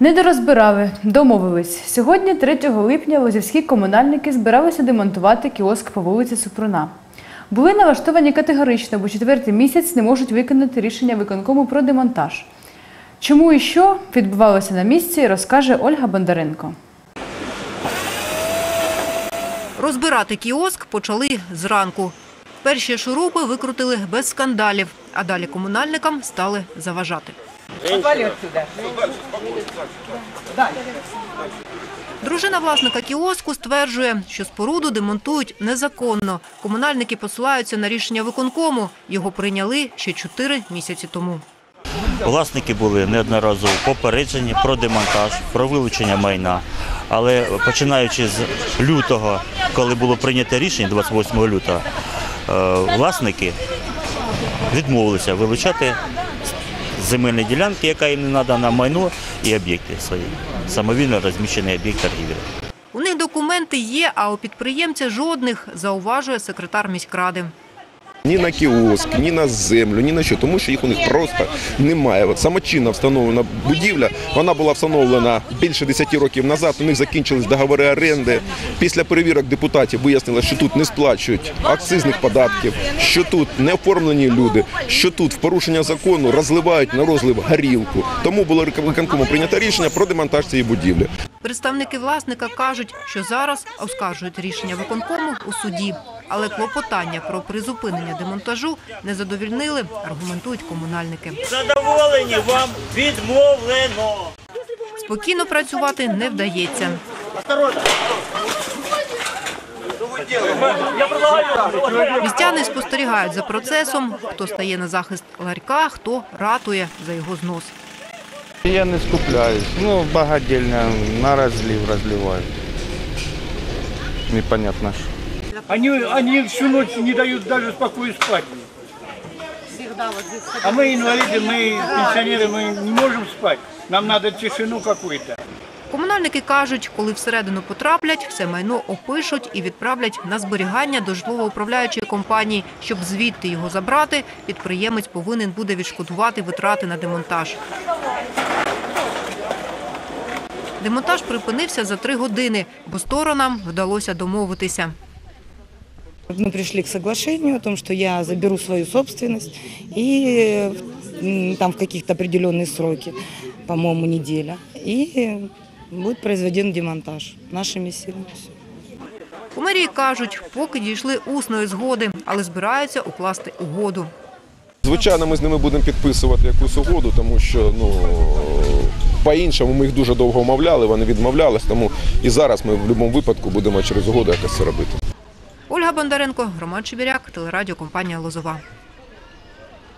Не дорозбирали, домовились. Сьогодні, 3 липня, лозівські комунальники збиралися демонтувати кіоск по вулиці Супруна. Були налаштовані категорично, бо четвертий місяць не можуть виконати рішення виконкому про демонтаж. Чому і що відбувалося на місці, розкаже Ольга Бондаренко. Розбирати кіоск почали зранку. Перші шурупи викрутили без скандалів, а далі комунальникам стали заважати. Дружина власника кіоску стверджує, що споруду демонтують незаконно. Комунальники посилаються на рішення виконкому. Його прийняли ще чотири місяці тому. Власники були неодноразово попереджені про демонтаж, про вилучення майна. Але починаючи з лютого, коли було прийнято рішення 28 лютого, е, власники відмовилися вилучати земельні ділянки, яка їм не надана, майно і об'єкти свої. Самовільно розміщений об'єкт торгівлі. У них документи є, а у підприємця жодних, зауважує секретар міськради. Ні на кіоск, ні на землю, ні на що, тому що їх у них просто немає. От самочинно встановлена будівля, вона була встановлена більше 10 років назад. У них закінчились договори оренди. Після перевірок депутатів вияснилось, що тут не сплачують акцизних податків, що тут не оформлені люди, що тут в порушення закону розливають на розлив горілку. Тому було виконкому прийнято рішення про демонтаж цієї будівлі. Представники власника кажуть, що зараз оскаржують рішення виконкому у суді. Але клопотання про призупинення демонтажу не задовільнили, аргументують комунальники. Задоволені вам відмовлено. Спокійно працювати не вдається. Містяни спостерігають за процесом, хто стає на захист ларька, хто ратує за його знос. Я не скупляюсь. Ну, багадільня на розлив розливають. Непонятно що. Они, они всю ночь не дают даже спокойно спать. А мы инвалиды, мы пенсионеры, мы не можем спать. Нам надо тишину какую-то. Комунальники кажуть, коли всередину потраплять, все майно опишуть і відправлять на зберігання до житлово-управляючої компанії. Щоб звідти його забрати, підприємець повинен буде відшкодувати витрати на демонтаж. Демонтаж припинився за три години, бо сторонам вдалося домовитися. Мы пришли к соглашению о том, я заберу свою собственность и там в каких-то сроки, по-моему, неделя, и будет произведен демонтаж нашими силами. У мерії кажуть, поки дійшли усної згоди, але збираються укласти угоду. Звичайно, ми з ними будемо підписувати якусь угоду, тому що ну по-іншому ми їх дуже довго вмовляли, вони відмовлялись. Тому і зараз ми в будь-якому випадку будемо через угоду якось це робити. Ольга Бондаренко, Роман Чебіряк, телерадіокомпанія Лозова.